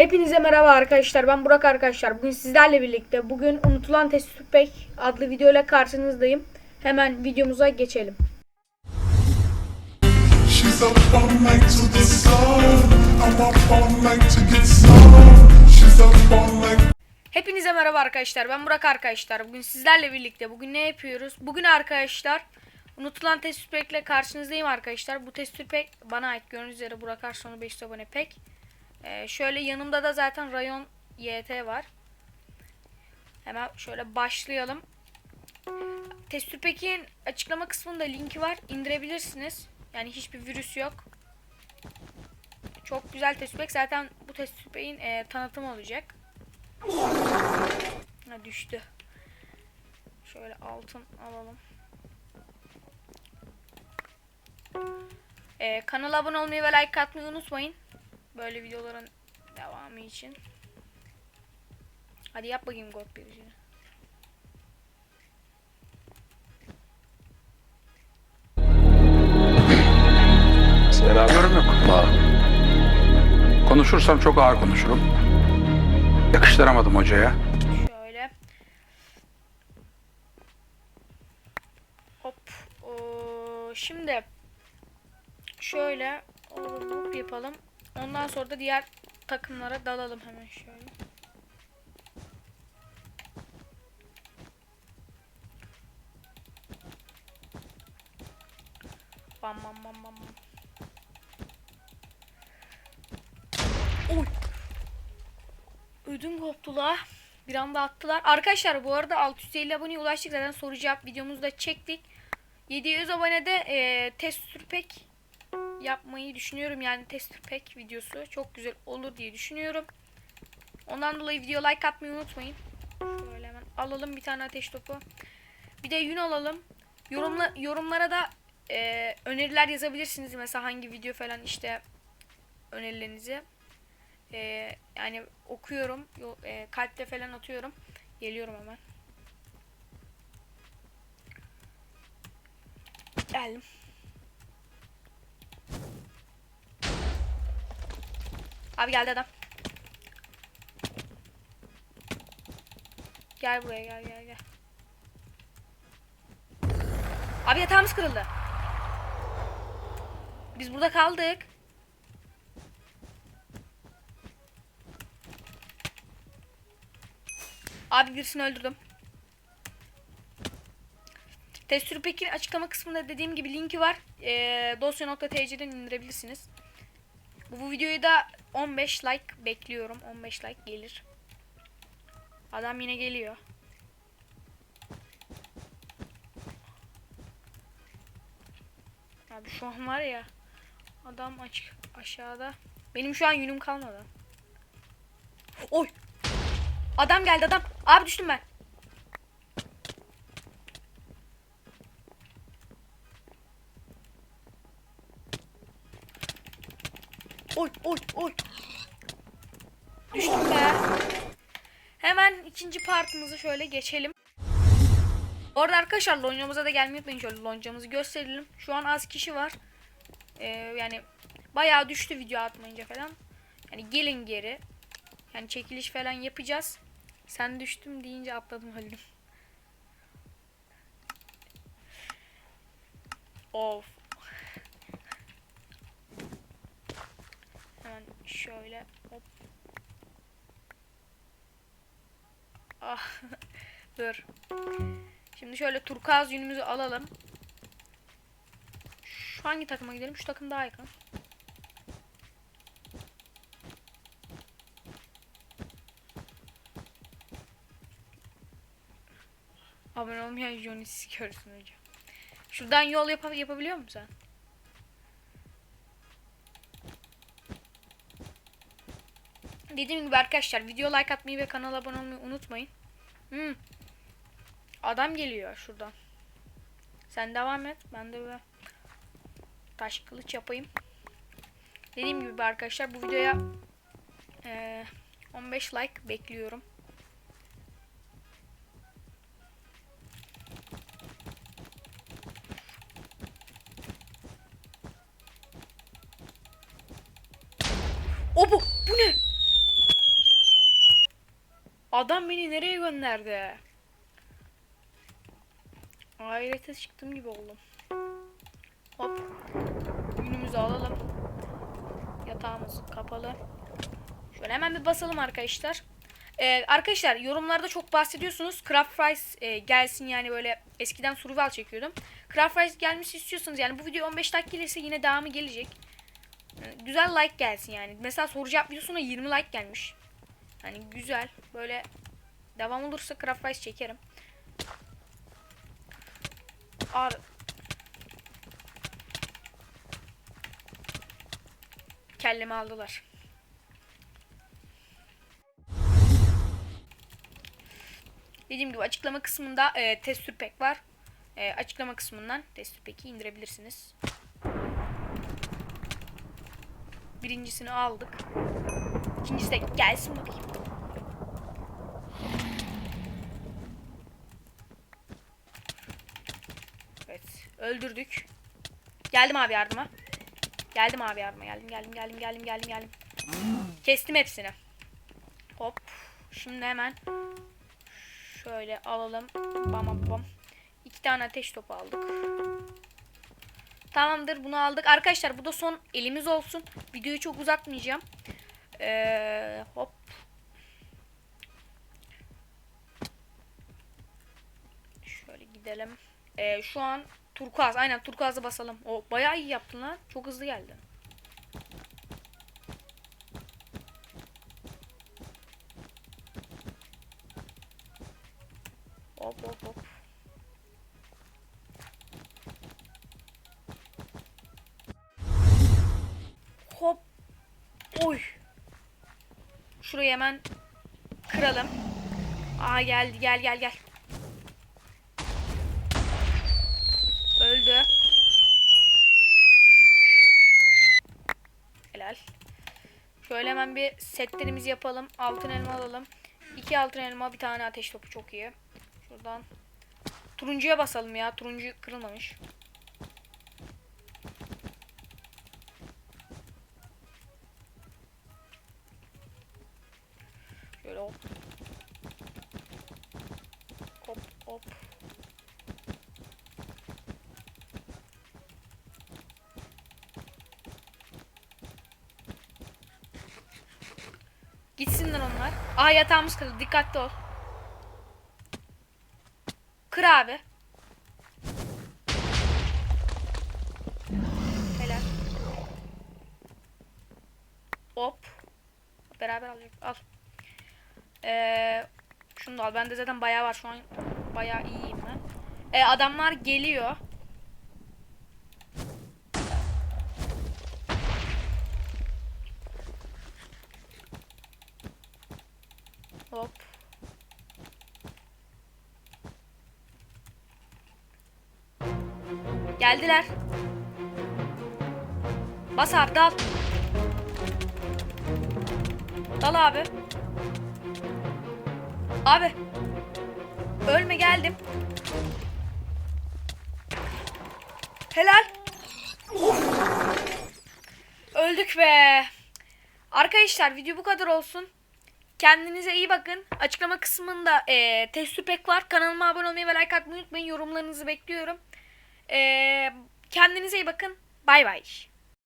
Hepinize merhaba arkadaşlar. Ben Burak arkadaşlar. Bugün sizlerle birlikte bugün unutulan test tüpek adlı videoyla karşınızdayım. Hemen videomuza geçelim. Hepinize merhaba arkadaşlar. Ben Burak arkadaşlar. Bugün sizlerle birlikte bugün ne yapıyoruz? Bugün arkadaşlar unutulan test tüpekle karşınızdayım arkadaşlar. Bu test tüpek bana ait. Gördüğünüz üzere Burak Arslan'ı 5 abone pek. Ee, şöyle yanımda da zaten Rayon YT var. Hemen şöyle başlayalım. Test tüpekin açıklama kısmında linki var. İndirebilirsiniz. Yani hiçbir virüs yok. Çok güzel test tüpek. Zaten bu test tüpeğin e, tanıtımı olacak. Ha düştü. Şöyle altın alalım. Ee, kanala abone olmayı ve like atmayı unutmayın. Böyle videoların devamı için. Hadi yap bakayım God biricini. Yorum yok. Konuşursam çok ağır konuşurum. Yakıştıramadım hocaya. Şöyle. Hop. Oo, şimdi şöyle hop yapalım. Ondan sonra da diğer takımlara dalalım hemen şöyle. Bam bam bam bam. bam. Oy. Ödüm koptu la. Bir anda attılar. Arkadaşlar bu arada 650 aboneye ulaştık. Zaten soru cevap videomuzu da çektik. 700 abonede e, test pek yapmayı düşünüyorum. Yani test pek videosu çok güzel olur diye düşünüyorum. Ondan dolayı video like atmayı unutmayın. Şöyle hemen alalım bir tane ateş topu. Bir de yün alalım. Yorumla, yorumlara da e, öneriler yazabilirsiniz. Mesela hangi video falan işte önerilerinizi. Ee, yani okuyorum. Yo, e, kalpte falan atıyorum. Geliyorum hemen. Geldim. Abi geldi adam. Gel buraya gel gel gel. Abi yatağımız kırıldı. Biz burada kaldık. Abi birisini öldürdüm. Testürü Pekin açıklama kısmında dediğim gibi linki var. Ee, dosya.tc'den indirebilirsiniz. Bu, bu videoyu da 15 like bekliyorum. 15 like gelir. Adam yine geliyor. Abi şu an var ya. Adam açık aşağıda. Benim şu an yünüm kalmadı. Oy. Adam geldi adam. Abi düştüm ben. Oy oy oy. Düştüm be. Hemen ikinci partımızı şöyle geçelim. Orada arkadaşlar loncamıza da gelmeyi unutmayın. Şöyle loncamızı gösterelim. Şu an az kişi var. Ee, yani bayağı düştü video atmayınca falan. Yani gelin geri. Yani çekiliş falan yapacağız. Sen düştüm deyince atladım öldüm. Of. Hemen şöyle hop. Ah. Dur. Şimdi şöyle turkuaz yünümüzü alalım. Şu hangi takıma gidelim? Şu takım daha yakın. Abone olmayan Johnny siz görsün hocam. Şuradan yol yap yapabiliyor musun sen? Dediğim gibi arkadaşlar video like atmayı ve kanala abone olmayı unutmayın. Hmm. Adam geliyor şuradan. Sen devam et. Ben de böyle taş kılıç yapayım. Dediğim gibi arkadaşlar bu videoya eee, 15 like bekliyorum. O bu. Bu ne? Adam beni nereye gönderdi? Ahirete çıktım gibi oldum. Hop. Günümüzü alalım. Yatağımız kapalı. Şöyle hemen bir basalım arkadaşlar. Ee, arkadaşlar yorumlarda çok bahsediyorsunuz. Craft Rice e, gelsin yani böyle eskiden survival çekiyordum. Craft Rice gelmesi istiyorsanız yani bu video 15 dakika gelirse yine devamı gelecek. Ee, güzel like gelsin yani. Mesela soru cevap videosuna 20 like gelmiş. Hani güzel böyle devam olursa Craft Rice çekerim. Abi Kellemi aldılar. Dediğim gibi açıklama kısmında e, testür pek var. E, açıklama kısmından testür peki indirebilirsiniz. Birincisini aldık. İkincisi de gelsin bakayım. Evet. Öldürdük. Geldim abi yardıma. Geldim abi yardıma. Geldim geldim geldim geldim geldim geldim. Kestim hepsini. Hop. Şimdi hemen şöyle alalım. Bam bam. İki tane ateş topu aldık. Tamamdır bunu aldık. Arkadaşlar bu da son elimiz olsun. Videoyu çok uzatmayacağım. Ee, hop. Şöyle gidelim. Ee, şu an turkuaz. Aynen turkuazı basalım. O bayağı iyi yaptın lan. Çok hızlı geldi. Hop hop hop. Şurayı hemen kıralım. Aa geldi gel gel gel. Öldü. Helal. Şöyle hemen bir setlerimizi yapalım. Altın elma alalım. İki altın elma bir tane ateş topu çok iyi. Şuradan. Turuncuya basalım ya. Turuncu kırılmamış. Hop. Gitsinler onlar. Aa yatağımız kırıldı. Dikkatli ol. Kır abi. Helal. Hop. Beraber alacak. Al. Ee, şunu da al. Bende zaten bayağı var. Şu an bayağı iyiyim ben. Ee, adamlar geliyor. Hop. Geldiler. Bas abi dal. Dal abi. Abi. Ölme geldim. Helal. Öldük be. Arkadaşlar video bu kadar olsun. Kendinize iyi bakın. Açıklama kısmında e, test pek var. Kanalıma abone olmayı ve like atmayı unutmayın. Yorumlarınızı bekliyorum. E, kendinize iyi bakın. Bay bay.